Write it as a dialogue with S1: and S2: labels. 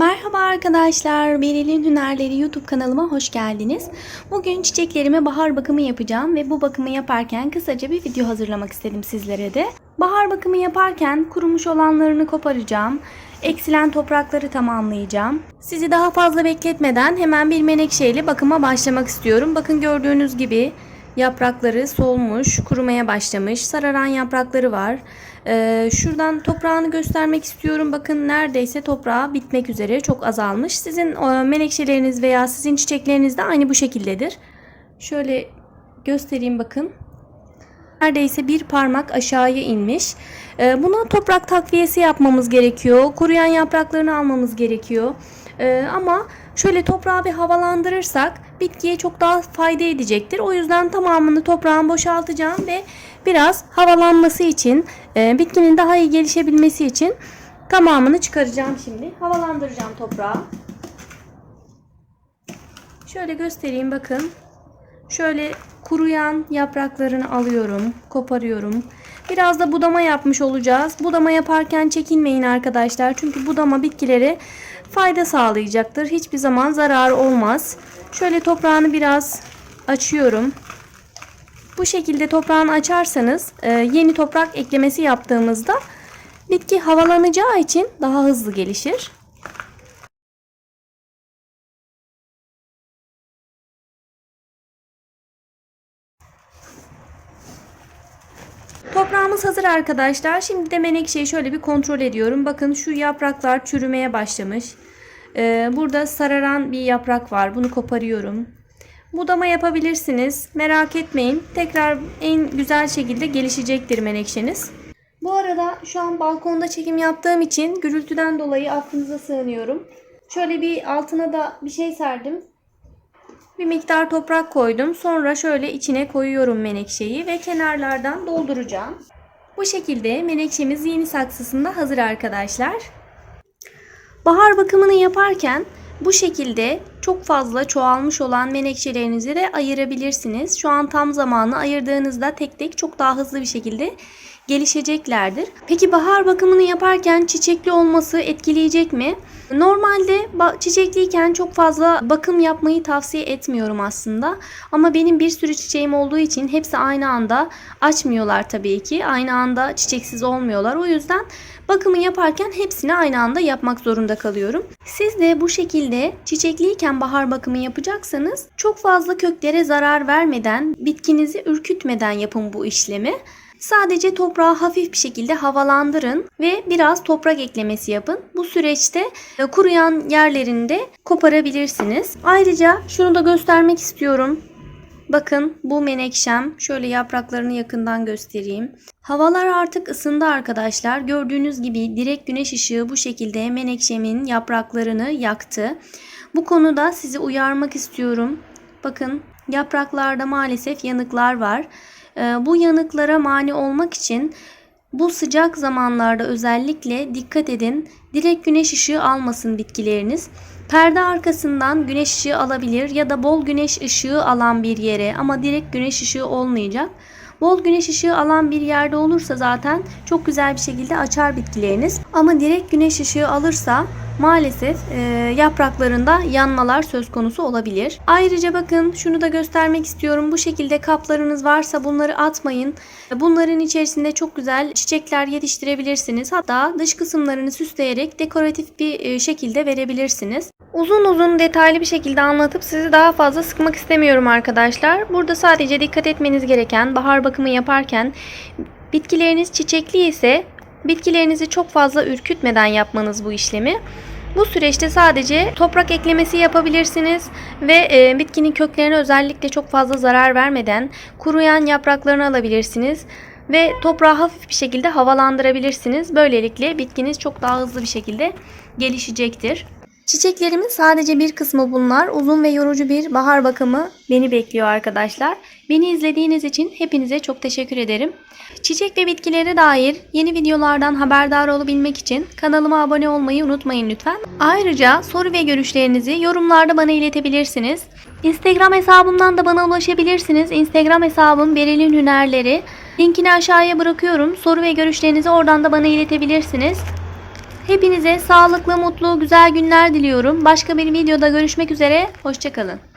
S1: Merhaba arkadaşlar, Beril'in Hünerleri YouTube kanalıma hoş geldiniz. Bugün çiçeklerime bahar bakımı yapacağım ve bu bakımı yaparken kısaca bir video hazırlamak istedim sizlere de. Bahar bakımı yaparken kurumuş olanlarını koparacağım, eksilen toprakları tamamlayacağım. Sizi daha fazla bekletmeden hemen bir menekşeyle bakıma başlamak istiyorum. Bakın gördüğünüz gibi yaprakları solmuş, kurumaya başlamış, sararan yaprakları var. Ee, şuradan toprağını göstermek istiyorum. Bakın neredeyse toprağı bitmek üzere çok azalmış. Sizin e, menekşeleriniz veya sizin çiçekleriniz de aynı bu şekildedir. Şöyle göstereyim bakın. Neredeyse bir parmak aşağıya inmiş. Ee, buna toprak takviyesi yapmamız gerekiyor. Kuruyan yapraklarını almamız gerekiyor. Ee, ama şöyle toprağı bir havalandırırsak bitkiye çok daha fayda edecektir. O yüzden tamamını toprağın boşaltacağım ve biraz havalanması için, e, bitkinin daha iyi gelişebilmesi için tamamını çıkaracağım şimdi. Havalandıracağım toprağı. Şöyle göstereyim bakın. Şöyle kuruyan yapraklarını alıyorum, koparıyorum. Biraz da budama yapmış olacağız. Budama yaparken çekinmeyin arkadaşlar. Çünkü budama bitkilere fayda sağlayacaktır. Hiçbir zaman zarar olmaz. Şöyle toprağını biraz açıyorum. Bu şekilde toprağını açarsanız e, yeni toprak eklemesi yaptığımızda bitki havalanacağı için daha hızlı gelişir. Toprağımız hazır arkadaşlar. Şimdi de menekşeyi şöyle bir kontrol ediyorum. Bakın şu yapraklar çürümeye başlamış. Ee, burada sararan bir yaprak var. Bunu koparıyorum. Budama yapabilirsiniz. Merak etmeyin. Tekrar en güzel şekilde gelişecektir menekşeniz. Bu arada şu an balkonda çekim yaptığım için gürültüden dolayı affınıza sığınıyorum. Şöyle bir altına da bir şey serdim. Bir miktar toprak koydum. Sonra şöyle içine koyuyorum menekşeyi ve kenarlardan dolduracağım. Bu şekilde menekşemiz yeni saksısında hazır arkadaşlar. Bahar bakımını yaparken bu şekilde çok fazla çoğalmış olan menekşelerinizi de ayırabilirsiniz. Şu an tam zamanı ayırdığınızda tek tek çok daha hızlı bir şekilde gelişeceklerdir. Peki bahar bakımını yaparken çiçekli olması etkileyecek mi? Normalde çiçekliyken çok fazla bakım yapmayı tavsiye etmiyorum aslında. Ama benim bir sürü çiçeğim olduğu için hepsi aynı anda açmıyorlar tabii ki. Aynı anda çiçeksiz olmuyorlar. O yüzden bakımı yaparken hepsini aynı anda yapmak zorunda kalıyorum. Siz de bu şekilde çiçekliyken bahar bakımı yapacaksanız çok fazla köklere zarar vermeden, bitkinizi ürkütmeden yapın bu işlemi. Sadece toprağı hafif bir şekilde havalandırın ve biraz toprak eklemesi yapın. Bu süreçte e, kuruyan yerlerinde koparabilirsiniz. Ayrıca şunu da göstermek istiyorum. Bakın bu menekşem. Şöyle yapraklarını yakından göstereyim. Havalar artık ısındı arkadaşlar. Gördüğünüz gibi direkt güneş ışığı bu şekilde menekşemin yapraklarını yaktı. Bu konuda sizi uyarmak istiyorum. Bakın yapraklarda maalesef yanıklar var. Bu yanıklara mani olmak için bu sıcak zamanlarda özellikle dikkat edin. Direkt güneş ışığı almasın bitkileriniz. Perde arkasından güneş ışığı alabilir ya da bol güneş ışığı alan bir yere ama direkt güneş ışığı olmayacak. Bol güneş ışığı alan bir yerde olursa zaten çok güzel bir şekilde açar bitkileriniz. Ama direkt güneş ışığı alırsa maalesef e, yapraklarında yanmalar söz konusu olabilir. Ayrıca bakın şunu da göstermek istiyorum. Bu şekilde kaplarınız varsa bunları atmayın. Bunların içerisinde çok güzel çiçekler yetiştirebilirsiniz. Hatta dış kısımlarını süsleyerek dekoratif bir e, şekilde verebilirsiniz. Uzun uzun detaylı bir şekilde anlatıp sizi daha fazla sıkmak istemiyorum arkadaşlar. Burada sadece dikkat etmeniz gereken bahar bakımı yaparken bitkileriniz çiçekli ise bitkilerinizi çok fazla ürkütmeden yapmanız bu işlemi. Bu süreçte sadece toprak eklemesi yapabilirsiniz ve e, bitkinin köklerine özellikle çok fazla zarar vermeden kuruyan yapraklarını alabilirsiniz ve toprağı hafif bir şekilde havalandırabilirsiniz. Böylelikle bitkiniz çok daha hızlı bir şekilde gelişecektir. Çiçeklerimin sadece bir kısmı bunlar. Uzun ve yorucu bir bahar bakımı beni bekliyor arkadaşlar. Beni izlediğiniz için hepinize çok teşekkür ederim. Çiçek ve bitkilere dair yeni videolardan haberdar olabilmek için kanalıma abone olmayı unutmayın lütfen. Ayrıca soru ve görüşlerinizi yorumlarda bana iletebilirsiniz. Instagram hesabımdan da bana ulaşabilirsiniz. Instagram hesabım Beril'in Hünerleri. Linkini aşağıya bırakıyorum. Soru ve görüşlerinizi oradan da bana iletebilirsiniz. Hepinize sağlıklı, mutlu, güzel günler diliyorum. Başka bir videoda görüşmek üzere. Hoşçakalın.